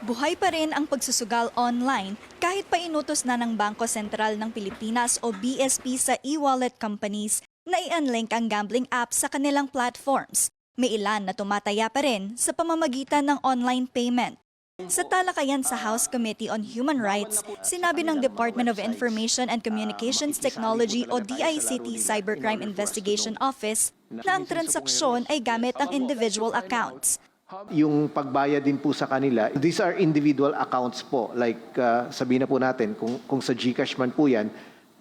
Buhay pa rin ang pagsusugal online kahit pa inutos na ng Bangko Sentral ng Pilipinas o BSP sa e-wallet companies na i-unlink ang gambling app sa kanilang platforms. May ilan na tumataya pa rin sa pamamagitan ng online payment. Sa talakayan sa House Committee on Human Rights, sinabi ng Department of Information and Communications Technology o DICT Cybercrime Investigation Office na ang transaksyon ay gamit ang individual accounts. Yung pagbayad din po sa kanila, these are individual accounts po. Like uh, sabihin na po natin, kung, kung sa GCash man po yan,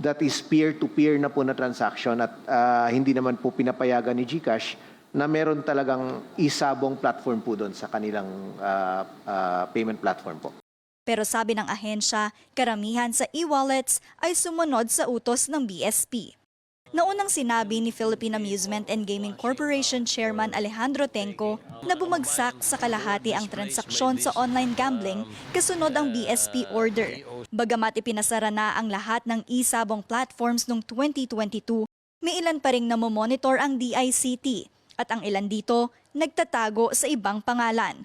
that is peer-to-peer na po na transaction at uh, hindi naman po pinapayagan ni GCash na meron talagang isabong platform po doon sa kanilang uh, uh, payment platform po. Pero sabi ng ahensya, karamihan sa e-wallets ay sumunod sa utos ng BSP. Naunang sinabi ni Philippine Amusement and Gaming Corporation Chairman Alejandro Tenco na bumagsak sa kalahati ang transaksyon sa online gambling kasunod ang BSP order. Bagamat ipinasara na ang lahat ng e-sabong platforms noong 2022, may ilan pa ring namomonitor ang DICT at ang ilan dito nagtatago sa ibang pangalan.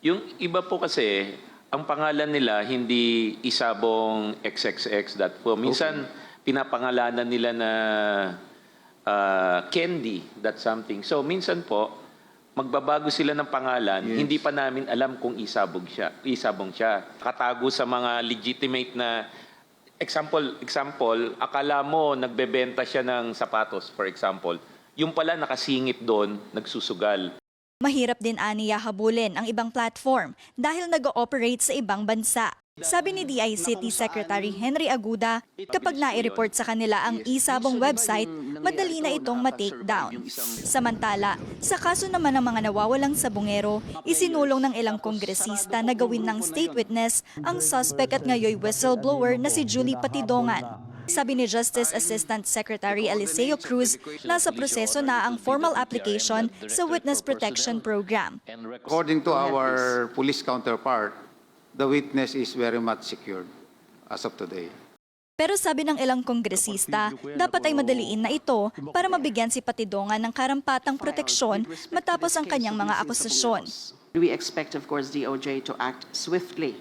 Yung iba po kasi, ang pangalan nila hindi isabong xxx.po. Minsan, pinapangalanan nila na ah, candy, that something. So, minsan po, magbabago sila ng pangalan, hindi pa namin alam kung isabog siya, isabong siya. Katago sa mga legitimate na example, example, akala mo nagbebenta siya ng sapatos, for example. Yung pala nakasingit doon, nagsusugal. Mahirap din aniya habulin ang ibang platform dahil nag-ooperate sa ibang bansa. Sabi ni DICT Secretary Henry Aguda, kapag nai-report sa kanila ang isabong website, madali na itong ma-take down. Samantala, sa kaso naman ng mga nawawalang sabungero, isinulong ng ilang kongresista na gawin ng state witness ang suspect at ngayoy whistleblower na si Julie Patidongan. Sabi ni Justice Assistant Secretary Eliseo Cruz, nasa proseso na ang formal application sa Witness Protection Program. According to our police counterpart, the witness is very much secured as of today. Pero sabi ng ilang kongresista, dapat ay madaliin na ito para mabigyan si Patidongan ng karampatang proteksyon matapos ang kanyang mga akusasyon. We expect, of course, DOJ to act swiftly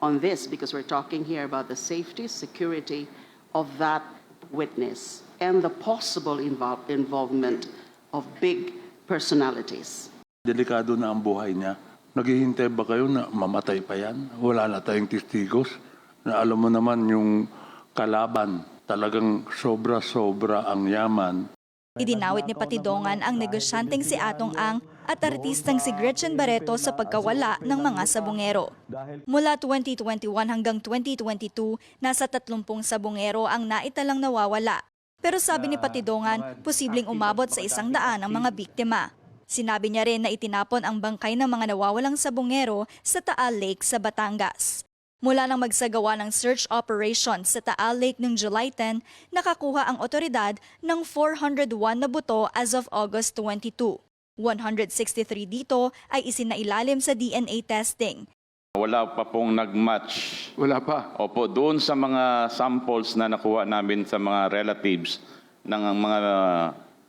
on this because we're talking here about the safety, security of that witness and the possible invol- involvement of big personalities. Delikado na ang buhay niya. Naghihintay ba kayo na mamatay pa yan? Wala na tayong testigos. Na alam mo naman yung kalaban, talagang sobra-sobra ang yaman. Idinawit ni Patidongan ang negosyanteng si Atong Ang at artistang si Gretchen Barreto sa pagkawala ng mga sabungero. Mula 2021 hanggang 2022, nasa 30 sabungero ang naitalang nawawala. Pero sabi ni Patidongan, posibleng umabot sa isang daan ang mga biktima. Sinabi niya rin na itinapon ang bangkay ng mga nawawalang sabungero sa Taal Lake sa Batangas. Mula nang magsagawa ng search operation sa Taal Lake noong July 10, nakakuha ang otoridad ng 401 na buto as of August 22. 163 dito ay isinailalim sa DNA testing. Wala pa pong nag-match. Wala pa. Opo, doon sa mga samples na nakuha namin sa mga relatives ng mga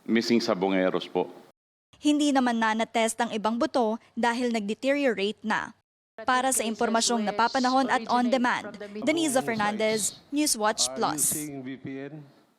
missing sabongeros po. Hindi naman na natest ang ibang buto dahil nag-deteriorate na. Para sa impormasyong napapanahon at on-demand, Denise Fernandez, Newswatch Plus.